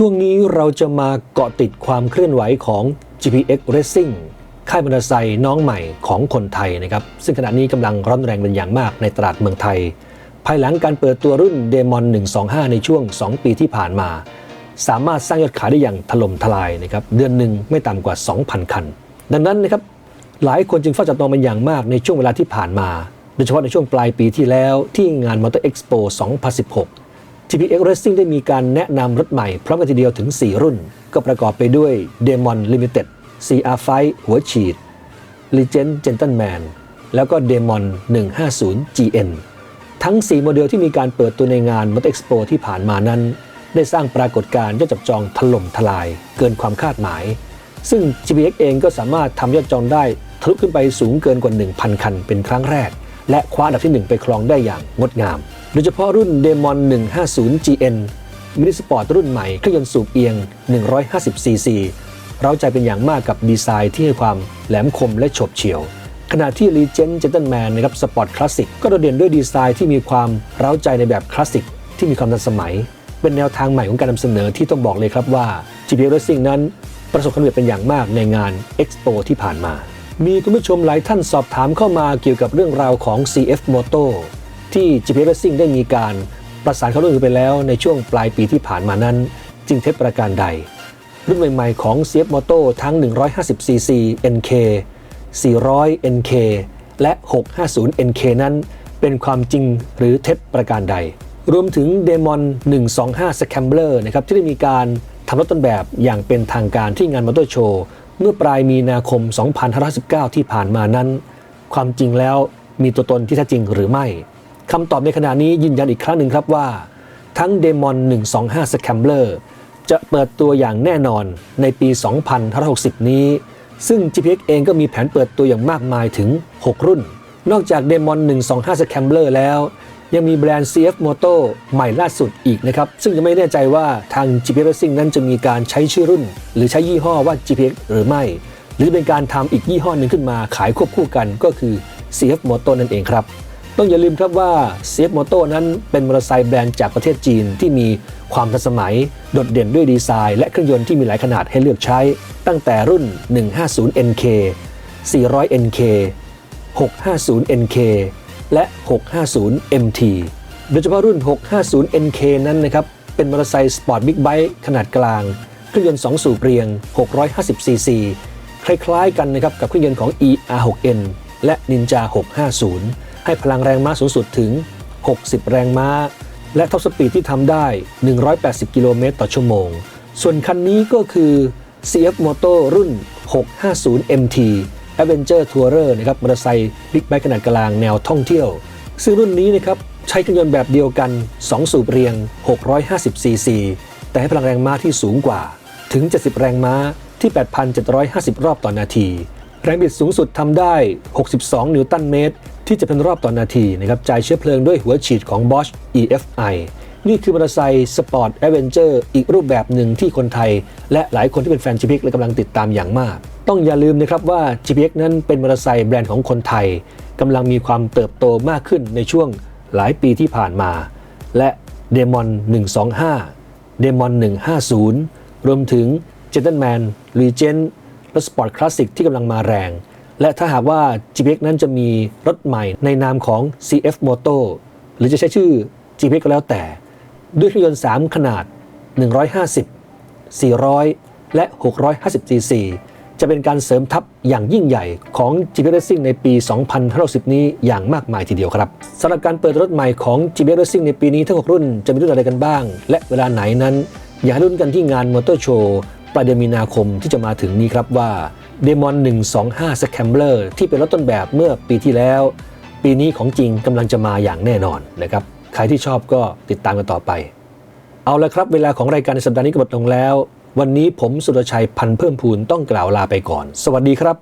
ช่วงนี้เราจะมาเกาะติดความเคลื่อนไหวของ GPX Racing ค่ายมอเตอร์ไซค์น้องใหม่ของคนไทยนะครับ ซึ่งขณะนี้กำลังร้อนแรงเป็นอย่างมากในตลาดเมืองไทย ภายหลังการเปิดตัวรุ่น Demon 125 ในช่วง 2 ปีที่ผ่านมา สามารถสร้างยอดขายได้อย่างถล่มทลายนะครับ เดือนหนึ่งไม่ต่ำกว่า 2,000 คัน ดังนั้นนะครับหลายคนจึงเฝ้าจับตองเป็นอย่างมากในช่วงเวลาที่ผ่านมา โดยเฉพาะในช่วงปลายปีที่แล้วที่งาน Motor Expo 2016 GPX Racing ได้มีการแนะนำรถใหม่พร้อมกันทีเดียวถึง 4 รุ่น ก็ประกอบไปด้วย Demon Limited CR5 หัวฉีด Legend Gentleman แล้วก็ Demon 150 GN ทั้ง 4 โมเดลที่มีการเปิดตัวในงาน Motor Expo ที่ผ่านมานั้น ได้สร้างปรากฏการณ์ยอดจับจองถล่มทลาย เกินความคาดหมาย ซึ่ง GPX เองก็สามารถทำยอดจองได้ทะลุขึ้นไปสูงเกินกว่า 1,000 คันเป็นครั้งแรก และคว้าอันดับที่ 1 ไปครองได้อย่างงดงาม โดยเฉพาะรุ่น Demon 150 GN มินิสปอร์ตรุ่นใหม่เครื่องยนต์สูบเอียง 150 cc เราใจเป็นอย่างมากกับดีไซน์ที่ให้ความแหลมคมและโฉบเฉี่ยว ขณะที่ Legend Gentleman นะครับสปอร์ตคลาสสิกก็โดดเด่นด้วยดีไซน์ที่มีความเร้าใจในแบบคลาสสิกที่มีความทันสมัย เป็นแนวทางใหม่ของการนำเสนอที่ต้องบอกเลยครับว่า GPX Racing นั้นประสบความสำเร็จเป็นอย่างมากในงาน Expo ที่ผ่านมา มีคุณผู้ชมหลายท่านสอบถามเข้ามาเกี่ยวกับเรื่องราวของ CF Moto ที่ GPX Racing ได้มีการประสานเข้าร่วมมือไปแล้วในช่วงปลายปีที่ผ่านมานั้นจริงเท็จประการใด รุ่นใหม่ๆของ CF Moto ทั้ง 150cc NK 400 NK และ 650 NK นั้น เป็นความจริงหรือเท็จประการใด รวมถึง Demon 125 Scrambler นะครับที่ได้มีการทำรถต้นแบบอย่างเป็นทางการที่งานมอเตอร์โชว์เมื่อปลายมีนาคม 2519 ที่ผ่านมานั้น ความจริงแล้วมีตัวตนที่แท้จริงหรือไม่ คำตอบในขณะนี้ยืนยันอีกครั้งหนึ่งครับว่า ทั้ง Demon 125 Scrambler จะเปิดตัวอย่างแน่นอนในปี 2560 นี้ ซึ่ง GPX เองก็มีแผนเปิดตัวอย่างมากมายถึง 6 รุ่น นอกจาก Demon 125 Scrambler แล้ว ยังมีแบรนด์ CF Moto ใหม่ล่าสุดอีกนะครับ ซึ่งยังไม่แน่ใจว่าทาง GPX Racing นั้นจะมีการใช้ชื่อรุ่น หรือใช้ยี่ห้อว่า GPX หรือไม่ หรือเป็นการทำอีกยี่ห้อหนึ่งขึ้นมาขายควบคู่กันก็คือ CF Moto นั่นเองครับ ต้องอย่าลืมครับว่า CF Moto นั้นเป็นมอเตอร์ไซค์แบรนด์จากประเทศจีนที่มีความทันสมัย โดดเด่นด้วยดีไซน์ และเครื่องยนต์ที่มีหลายขนาดให้เลือกใช้ ตั้งแต่รุ่น 150 NK 400 NK 650 NK และ 650 MT โดยเฉพาะรุ่น 650 NK นั้นนะครับ เป็นมอเตอร์ไซค์สปอร์ตบิ๊กไบค์ขนาดกลาง เครื่องยนต์ 2 สูบเรียง 650 cc คล้ายๆกันนะครับกับเครื่องยนต์ของ ER6N และ Ninja 650 ให้พลังแรงม้าสูงสุดถึง 60 แรงม้า และท็อปสปีดที่ทำได้ 180 กิโลเมตรต่อชั่วโมง ส่วนคันนี้ก็คือ CF Moto รุ่น 650 MT Adventure Tourer นะครับมอเตอร์ไซค์บิ๊กไบค์ขนาดกลางแนวท่องเที่ยว ซึ่งรุ่นนี้นะครับใช้เครื่องยนต์แบบเดียวกัน 2 สูบเรียง 650 cc แต่ให้พลังแรงม้าที่สูงกว่าถึง 70 แรงม้าที่ 8,750 รอบต่อนาที แรงบิดสูงสุดทำได้ 62 นิวตันเมตร ที่จะเป็นรอบต่อนาทีนะครับจ่ายเชื้อเพลิงด้วยหัวฉีดของ Bosch EFI นี่คือมอเตอร์ไซค์สปอร์ตแอเวนเจอร์อีกรูปแบบหนึ่งที่คนไทย และหลายคนที่เป็นแฟน GPX และกำลังติดตามอย่างมาก ต้องอย่าลืมนะครับว่า GPX นั้นเป็นมอเตอร์ไซค์แบรนด์ของคนไทยกำลังมีความเติบโตมากขึ้นในช่วงหลายปีที่ผ่านมา และ Demon 125 Demon 150 รวมถึง Gentleman Legend และ Sport Classic ที่กำลังมาแรง และถ้าหากว่า GPX นั้นจะมีรถใหม่ในนามของ CF Moto หรือจะใช้ชื่อ GPX ก็แล้วแต่ ด้วยเครื่องยนต์ 3 ขนาด 150 400 และ 650 cc จะเป็นการเสริมทัพอย่างยิ่งใหญ่ของ GPX Racing ในปี 2060นี้อย่างมากมายทีเดียวครับสำหรับการเปิดรถใหม่ของ GPX Racing ในปีนี้ทั้ง 6 รุ่นจะมีรุ่นอะไรกันบ้าง และเวลาไหนนั้น อย่าให้รุ่นกันที่งานมอเตอร์โชว์ปลายเดือนมีนาคมที่จะมาถึงนี้ครับว่า Demon 125 Scrambler ที่เป็นรถต้นแบบเมื่อปีที่แล้ว ปีนี้ของจริงกำลังจะมาอย่างแน่นอนนะครับ ใครที่ชอบก็ติดตามกันต่อไป เอาละครับ เวลาของรายการในสัปดาห์นี้ก็หมดลงแล้ว วันนี้ผมสุรชัยพันเพิ่มพูนต้องกล่าวลาไปก่อน สวัสดีครับ